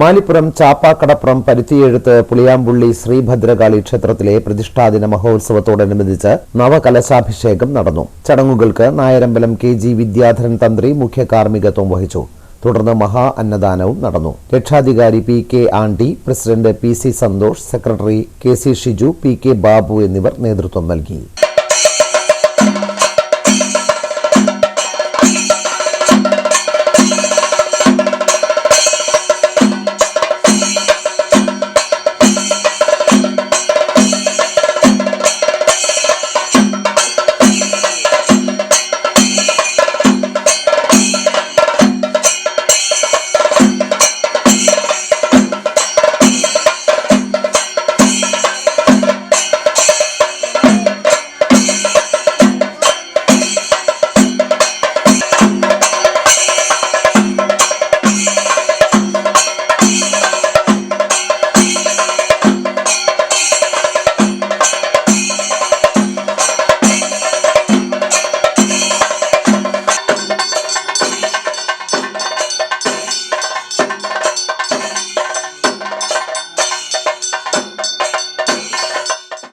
മാലിപ്പുറം ചാപ്പാക്കടപ്പുറം പരുത്തിയെഴുത്ത് പുളിയാമ്പുള്ളി ശ്രീഭദ്രകാളി ക്ഷേത്രത്തിലെ പ്രതിഷ്ഠാദിന മഹോത്സവത്തോടനുബന്ധിച്ച് നവകലശാഭിഷേകം നടന്നു. ചടങ്ങുകൾക്ക് നായരമ്പലം കെ ജി വിദ്യാധരൻ തന്ത്രി മുഖ്യ കാർമ്മികത്വം വഹിച്ചു. തുടർന്ന് മഹാ അന്നദാനവും നടന്നു. രക്ഷാധികാരി P K Andi president P C Santhosh secretary K C Shiju P K Babu എന്നിവർ നേതൃത്വം നൽകി.